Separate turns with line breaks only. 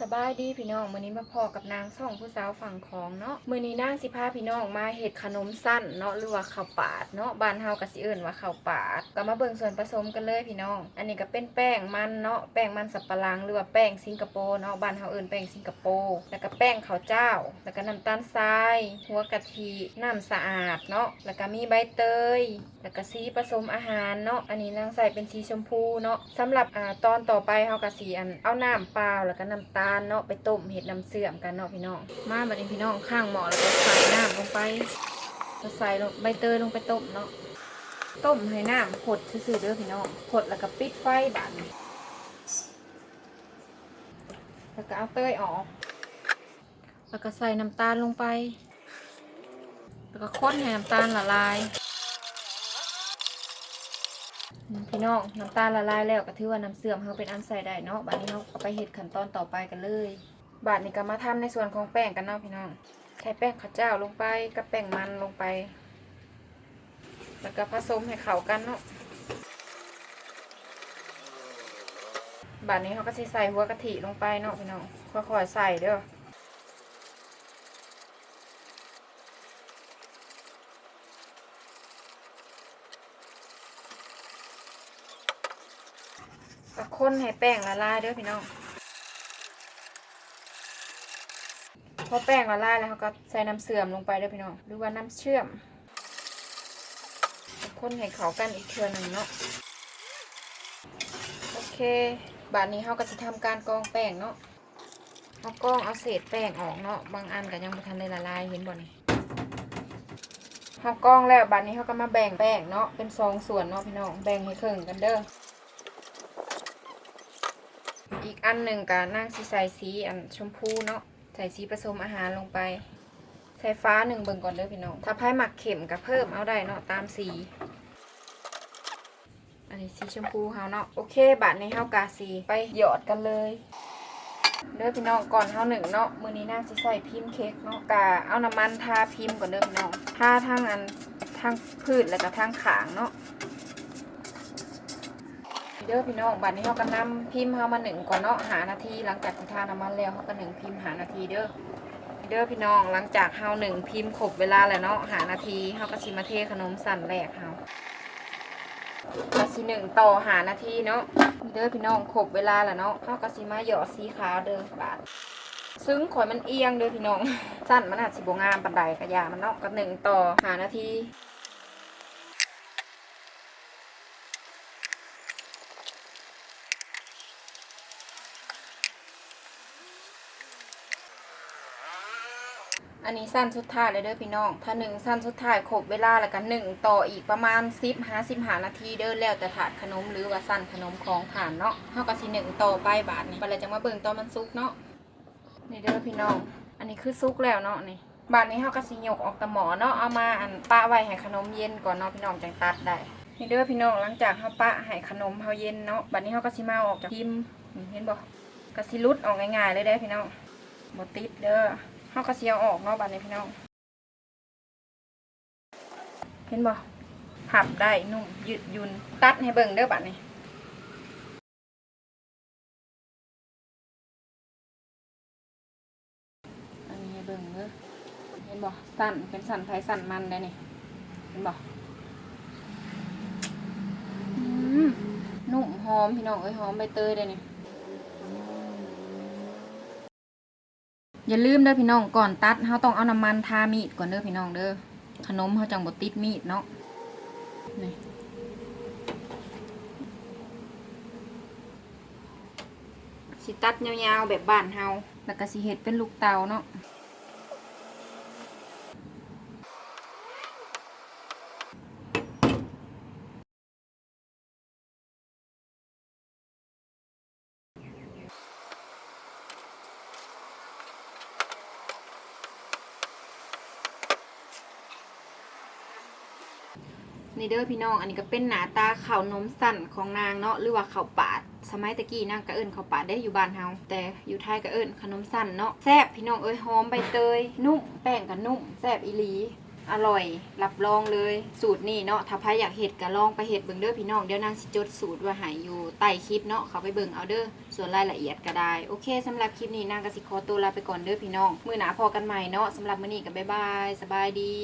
สบายดีพี่น้องมื้อนี้มาพอกับนางส่องผู้สาวฝั่งของเนาะมื้อนี้นางสิพาพี่น้องมาเฮ็ดขนมสั้นเนาะหรือว่าข้าวปาดเนาะบ้านเฮาก็สิเอิ้นว่าข้าวปาด ก็มาเบิ่งส่วนผสมกันเลยพี่น้อง อันนี้ก็เป็นแป้งมันเนาะแป้งมันสับปะหลังหรือว่าแป้งสิงคโปร์เนาะบ้านเฮาเอิ้นแป้งสิงคโปร์แล้วก็แป้งข้าวเจ้า แล้วก็น้ำตาลทราย หัวกะทิน้ำสะอาดเนาะแล้วก็มีใบเตย แล้วก็สีผสมอาหารเนาะอันนี้นางใส่เป็นสีชมพูเนาะสำหรับอ่าตอนต่อไปเฮาก็สิอันเอาน้ำเปล่าแล้วก็น้ำตาลเนาะไปต้มเห็ดน้ำเสื่อมกันเนาะพี่น้อง มาบัดนี้พี่น้องข้างหม้อแล้วก็ใส่น้ำลงไปก็ใส่ลงใบเตยลงไปต้มเนาะต้มให้น้ำผดซื่อๆเด้อพี่น้องผดแล้วก็ปิดไฟบัดนี้แล้วก็เอาเตยออก แล้วก็ใส่น้ำตาลลงไป แล้วก็ค้นให้น้ำตาลละลาย พี่น้องน้ำตาลละลายแล้วก็ถือว่าน้ำเสื่อมเขาเป็นอันใส่ได้เนาะบัดนี้เราเอาไปเห็ดขั้นตอนต่อไปกันเลยบาดนี้ก็มาทำในส่วนของแป้งกันเนาะพี่น้องใส่แป้งข้าวเจ้าลงไปกับแป้งมันลงไป แล้วก็ผสมให้เข้ากันเนาะบาดนี้เขาก็สิใส่หัวกะทิลงไปเนาะพี่น้องค่อยๆใส่เด้อ ก็คนให้แป้งละลายเด้อพี่น้องพอแป้งละลายแล้วเขาก็ใส่น้ำเสื่อมลงไปเด้อพี่น้องหรือว่าน้ำเชื่อมคนให้เข้ากันอีกเทื่อหนึ่งเนาะโอเคบาดนี้เขาก็จะทำการกรองแป้งเนาะเอากองเอาเศษแป้งออกเนาะบางอันก็ยังไม่ทันได้ละลายเห็นบ่นี่เขากองแล้วบาดนี้เขาก็มาแบ่งแป้งเนาะเป็นสองส่วนเนาะพี่น้องแบ่งให้ครึ่งกันเด้อ อีกอันหนึ่งกับนางสีใส่สีอันชมพูเนาะใส่สีผสมอาหารลงไป ใส่ฟ้าหนึ่งเบิ่งก่อนเด้อพี่น้อง ถ้าไพ่หมักเข็มกับเพิ่มเอาได้เนาะตามสี อันนี้สีชมพูเฮาเนาะโอเคบาทในเฮากาสีไปหยอดกันเลยเด้อพี่น้องก่อนเฮาหนึ่งเนาะมือนี้นางสิใส่พิมพ์เค้กเนาะกาเอาน้ำมันทาพิมพ์ก่อนเด้อพี่น้องทาทั้งอันทั้งพืชแล้วก็ทั้งขางเนาะ เด้อพี่น้องบัดนี้เขาก็นำพิมพ์เขามาหนึ่งก่อนเนาะหานาทีหลังจากที่ทาน้ำมันแล้วเขาก็หนึ่งพิมพ์หานาทีเด้อเด้อพี่น้องหลังจากเฮาหนึ่งพิมพ์ครบเวลาแล้วเนาะหานาทีเขาก็ชิมาเทขนมสั่นแรกเฮาก็สิหนึ่งต่อหานาทีเนาะเด้อพี่น้องครบเวลาแล้วเนาะเขาก็สิมาหยอดสีขาวเด้อบาดซึ่งข่อยมันเอียงเด้อพี่น้องสั้นมันอาจสิบงามปันใดกระยามันเนาะก็หนึ่งต่อหานาที อันนี้สั้นสุดท้ายเลยเด้อพี่น้อง ถ้าหนึ่งสั้นสุดท้ายครบเวลาแล้วกันหนึ่งต่ออีกประมาณสิบห้าสิบห้านาทีเด้อแล้วแต่ถาดขนมหรือว่าสั้นขนมของผ่านเนาะเท่ากับสิหนึ่งต่อไปบาทนี่บัดเราจะมาเบิ่งตอนมันซุกเนาะนี่เด้อพี่น้อง อันนี้คือซุกแล้วเนาะนี่บาทนี้เท่ากับสิยกออกตะหมอเนาะเอามาอันปะไว้ให้ขนมเย็นก่อนเนาะพี่น้องจังตัดได้นี่เด้อพี่น้องหลังจากเฮาปะให้ขนมเฮาเย็นเนาะบัดนี้เฮาก็สิมาออกจากพิมพ์เห็นบ่ก็สิรุดออกง่ายๆเลยเด้อพี่น้องบ่ติดเด้อ เฮาก็สิเอออกเนาะบัดนี้พี่น้อง เห็นบ่หับได้นุ่มยืดยุนตัดให้เบิ่งเด้อบัดนี้อันนี้เบิ่งเด้อเห็นบ่สั่นเป็นสั่นไผสั่นมันได้นี่เห็นบ่นุ่มหอมพี่น้องเอ้ยหอมใบเตยได้นี่ อย่าลืมเด้อพี่น้องก่อนตัดเฮาต้องเอาน้ำมันทามีดก่อนเด้อพี่น้องเด้อขนมเขาจังบดติดมีดเนาะนี่สิตัดยาวๆแบบบ้านเฮาแล้วก็สิเห็ดเป็นลูกเตาเนาะ นี่เด้อพี่น้อง อันนี้ก็เป็นหนาตาเข้านมสั่นของนางเนาะหรือว่าเข้าปาด สมัยตะกี้นางก็เอิ้นข้าปาดได้อยู่บ้านเฮาแต่อยู่ไทยก็เอิ้นขนมสั่นเนาะแซ่บพี่น้องเอ้ยหอมใบเตย นุ่มแป้งก็นุ่มแซ่บอีหลีอร่อย รับรองเลย สูตรนี่เนาะ ถ้าใครอยากเห็ดก็ลองไปเห็ดเบิ่งเด้อพี่น้อง เดี๋ยวนางสิจดสูตรไว้ให้อยู่ใต้คลิปเนาะ เขาไปเบิ่งเอาเด้อ ส่วนรายละเอียดก็ได้ โอเคสำหรับคลิปนี้นางก็สิขอตัวลาไปก่อนเด้อพี่น้อง มื้อหนาพอกันใหม่เนาะสำหรับมื้อนี้ก็บ๊ายบาย สบายดี